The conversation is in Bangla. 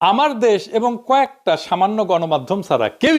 আমার দেশ এবং কয়েকটা সামান্য গণমাধ্যম ছাড়া কেউ